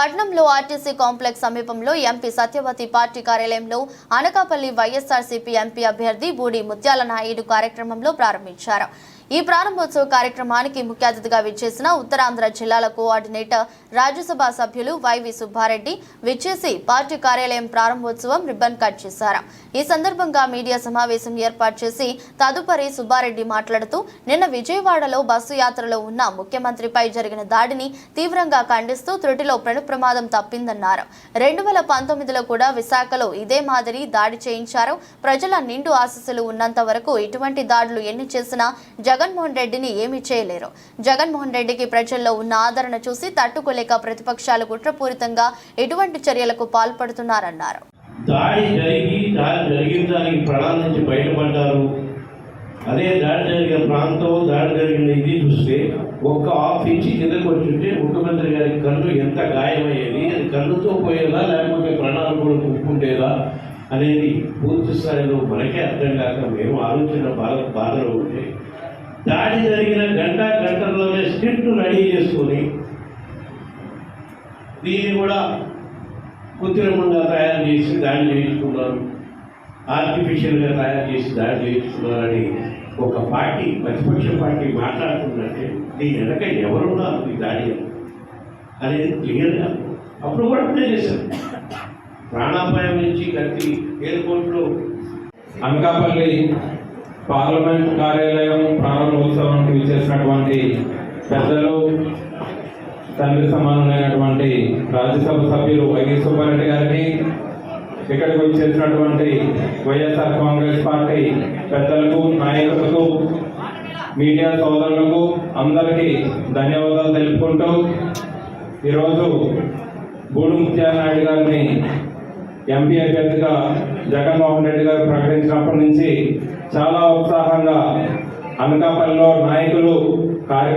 పట్నంలో RTC complex సమీపంలో MP Satyavathi party కార్యాలయంలో అనకాపల్లి వైఎస్ఆర్సీపీ ఎంపీ అభ్యర్థి బూడి ముత్యాల నాయుడు కార్యక్రమంలో ప్రారంభించారు. ఈ ప్రారంభోత్సవ కార్యక్రమానికి ముఖ్య అతిథిగా విచ్చేసిన ఉత్తరాంధ్ర జిల్లాల కోఆర్డినేటర్ రాజ్యసభ సభ్యులు వైవి సుబ్బారెడ్డి విచ్చేసి పార్టీ కార్యాలయం ప్రారంభోత్సవం రిబ్బన్ కట్ చేశారు. ఈ సందర్భంగా మీడియా సమావేశం ఏర్పాటు చేసి తదుపరి సుబ్బారెడ్డి మాట్లాడుతూ నిన్న విజయవాడలో బస్సు యాత్రలో ఉన్న ముఖ్యమంత్రిపై జరిగిన దాడిని తీవ్రంగా ఖండిస్తూ త్రుటిలో ప్రణు ప్రమాదం తప్పిందన్నారు. రెండు వేల పంతొమ్మిదిలో కూడా విశాఖలో ఇదే మాదిరి దాడి చేయించారు. ప్రజల నిండు ఆశస్సులు ఉన్నంత వరకు ఇటువంటి దాడులు ఎన్ని చేసినా జగన్మోహన్ రెడ్డిని ఏమీ చేయలేరు. జగన్మోహన్ రెడ్డికి ప్రజల్లో ఉన్న ఆదరణ చూసి తట్టుకోలేక ప్రతిపక్షాలు కుట్రపూరితంగా ఎటువంటి చర్యలకు పాల్పడుతున్నారన్నారు. దాడి జరిగి దాడి జరిగిన దానికి ప్రాణాల నుంచి బయటపడ్డారు. అదే దాడి జరిగిన ప్రాంతం దాడి జరిగిన ఇది చూస్తే ఒక్క హాఫ్ ఇంచి కిందకు వచ్చుంటే ముఖ్యమంత్రి గారి కన్ను ఎంత గాయమయ్యేది అది కన్నుతో పోయేలా లేకపోతే ప్రాణాలు కూడా కుక్కుంటేదా అనేది పూర్తి స్థాయిలో మనకే అర్థం కాక మేము ఆలోచన బాధ బాధలో ఉంటే దాడి జరిగిన గంట గంటల్లోనే స్క్రిప్ట్ రెడీ చేసుకొని దీన్ని కూడా కృత్రిమంగా తయారు చేసి దాడి చేయించుకున్నారు. ఆర్టిఫిషియల్గా తయారు చేసి దాడి చేయించుకున్నారని ఒక పార్టీ ప్రతిపక్ష పార్టీ మాట్లాడుతుందంటే దీని వెనక ఎవరున్నారు ఈ దాడి? అనేది క్లియర్గా? అప్పుడు కూడా అప్లై చేశారు. ప్రాణాపాయం నుంచి కత్తి ఎయిర్పోర్ట్లో అనకాపల్లి పార్లమెంట్ కార్యాలయం ప్రారంభోత్సవానికి విచ్చేసినటువంటి పెద్దలు తండ్రి సమానమైనటువంటి రాజ్యసభ సభ్యులు వైవి సుబ్బారెడ్డి గారిని ఇక్కడికి వచ్చేసినటువంటి వైఎస్ఆర్ కాంగ్రెస్ పార్టీ పెద్దలకు నాయకులకు మీడియా సోదరులకు అందరికీ ధన్యవాదాలు తెలుపుకుంటూ ఈరోజు గూడు ముత్యాలనాయుడు గారిని ఎంపీ అభ్యర్థిగా జగన్మోహన్ రెడ్డి గారు ప్రకటించినప్పటి నుంచి చాలా ఉత్సాహంగా అనకాపల్లిలో నాయకులు కార్య